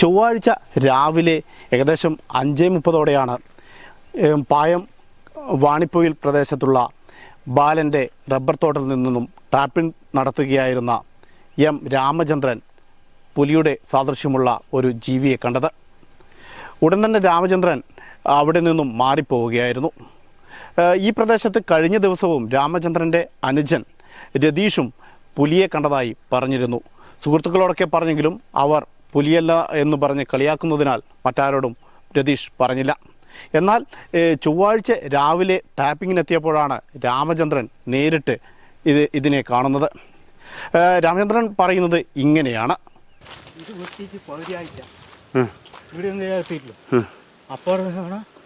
ചൊവ്വാഴ്ച രാവിലെ ഏകദേശം അഞ്ചേ മുപ്പതോടെയാണ് പായം വാണിപ്പൊയിൽ പ്രദേശത്തുള്ള ബാലന്റെ റബ്ബർ തോട്ടത്തിൽ നിന്നും ടാപ്പിംഗ് നടത്തുകയായിരുന്ന എം രാമചന്ദ്രൻ പുലിയുടെ സാദൃശ്യമുള്ള ഒരു ജീവിയെ കണ്ടത്. ഉടൻ തന്നെ രാമചന്ദ്രൻ അവിടെ നിന്നും മാറിപ്പോവുകയായിരുന്നു. ഈ പ്രദേശത്ത് കഴിഞ്ഞ ദിവസവും രാമചന്ദ്രന്റെ അനുജൻ രതീഷും പുലിയെ കണ്ടതായി പറഞ്ഞിരുന്നു. സുഹൃത്തുക്കളോടൊക്കെ പറഞ്ഞെങ്കിലും അവർ പുലിയല്ല എന്ന് പറഞ്ഞ് കളിയാക്കുന്നതിനാൽ മറ്റാരോടും രതീഷ് പറഞ്ഞില്ല. എന്നാൽ ചൊവ്വാഴ്ച രാവിലെ ടാപ്പിങ്ങിനെത്തിയപ്പോഴാണ് രാമചന്ദ്രൻ നേരിട്ട് ഇത് ഇതിനെ കാണുന്നത്. രാമചന്ദ്രൻ പറയുന്നത് ഇങ്ങനെയാണ്.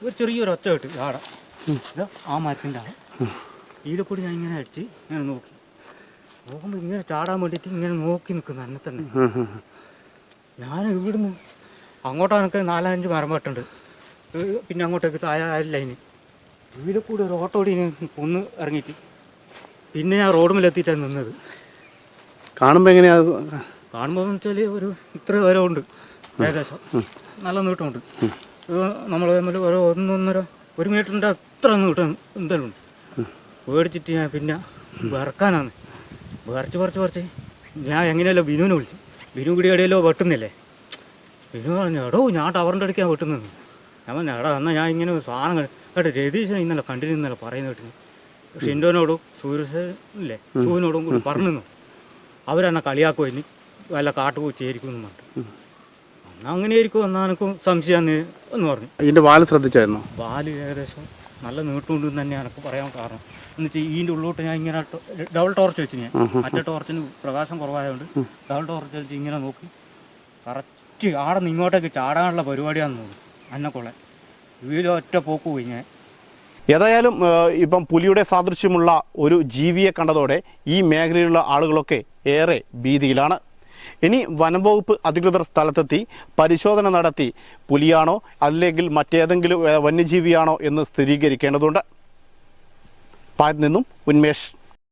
ഒരു ചെറിയൊരു ഒച്ച കിട്ടി ആടെ ആ മരത്തിന്റെ ആടെ. ഇതിലെ കൂടി ഞാൻ ഇങ്ങനെ അടിച്ച് ഇങ്ങനെ നോക്കി. നോക്കുമ്പോൾ ഇങ്ങനെ ചാടാൻ വേണ്ടിയിട്ട് ഇങ്ങനെ നോക്കി നിൽക്കുന്നു എന്നെ തന്നെ. ഞാൻ ഇവിടുന്ന് അങ്ങോട്ട് എനിക്ക് നാലഞ്ച് മരം വെട്ടുണ്ട് പിന്നെ അങ്ങോട്ടേക്ക് താഴെ ലൈന് ഇവിടെ കൂടെ ഒരു ഓട്ടോ ഓടി കുന്ന് ഇറങ്ങിയിട്ട് പിന്നെ ഞാൻ റോഡ് മേലെത്തിയിട്ടാണ് നിന്നത്. കാണുമ്പോൾ എങ്ങനെയാ? കാണുമ്പോൾ വെച്ചാൽ ഒരു ഇത്ര വരെ ഉണ്ട് ഏകദേശം നല്ല നീട്ടമുണ്ട്. നമ്മൾ തമ്മിൽ ഒരു ഒന്നൊന്നര ഒരു മീറ്ററിന്റെ അത്ര നീട്ടം എന്തായാലും ഉണ്ട്. പേടിച്ചിട്ട് ഞാൻ പിന്നെ വിറക്കാനാണ്. വിറച്ച് പറിച്ച് പറിച്ച് ഞാൻ എങ്ങനെയല്ല ബിനുവിനെ വിളിച്ചു ബിനു കൂടി എവിടെയല്ലോ വെട്ടുന്നില്ലേ? ബിനു പറഞ്ഞു എടോ ഞാൻ ടവറിന്റെ അടുക്കാൻ വെട്ടുന്നത്. ഞാൻ പറഞ്ഞു എടാ എന്നാൽ ഞാൻ ഇങ്ങനെ സാധനം കണ്ടു." കേട്ടോ രതീശനെ ഇന്നലെ കണ്ടിരുന്നു ഇന്നലെ പറയുന്ന കേട്ടിന് ഇൻഡോനോടും സൂര്യസേനല്ലേ സൂര്യനോടും കൂടി പറഞ്ഞു അവരെന്നെ കളിയാക്കുമോ ഇനി? വല്ല കാട്ടുപൂച്ചയായിരിക്കും എന്ന് പറഞ്ഞു അങ്ങനെ ആയിരിക്കും എന്നാ എനിക്കും സംശയം എന്ന് പറഞ്ഞു. ഇതിന്റെ വാൽ ശ്രദ്ധിച്ചായിരുന്നു? വാൽ ഏകദേശം നല്ല നീട്ടുകൊണ്ട് എന്ന് തന്നെ എനിക്ക് പറയാൻ കാരണം. എന്ന് വെച്ചാൽ ഇതിന്റെ ഉള്ളോട്ട് ഞാൻ ഇങ്ങനെ ഡബിൾ ടോർച്ച് വെച്ച് ഞാൻ. മറ്റേ ടോർച്ചിന് പ്രകാശം കുറവായതുകൊണ്ട് ഡബിൾ ടോർച്ച് വെച്ച് ഇങ്ങനെ നോക്കി. കറക്റ്റ് ആടെ നിന്ന് ഇങ്ങോട്ടേക്ക് ചാടാനുള്ള പരിപാടിയാണെന്ന് തോന്നുന്നു. അന്നക്കൊള്ളെ വീട് ഒറ്റ പോക്ക് പോയി ഞാൻ. ഏതായാലും ഇപ്പം പുലിയുടെ സാദൃശ്യമുള്ള ഒരു ജീവിയെ കണ്ടതോടെ ഈ മേഖലയിലുള്ള ആളുകളൊക്കെ ഏറെ ഭീതിയിലാണ്. ഇനി വനംവകുപ്പ് അധികൃതർ സ്ഥലത്തെത്തി പരിശോധന നടത്തി. പുലിയാണോ അല്ലെങ്കിൽ മറ്റേതെങ്കിലും വന്യജീവിയാണോ എന്ന് സ്ഥിരീകരിക്കേണ്ടതുണ്ട്. പായത്ത് നിന്നും ഉന്മേഷ്.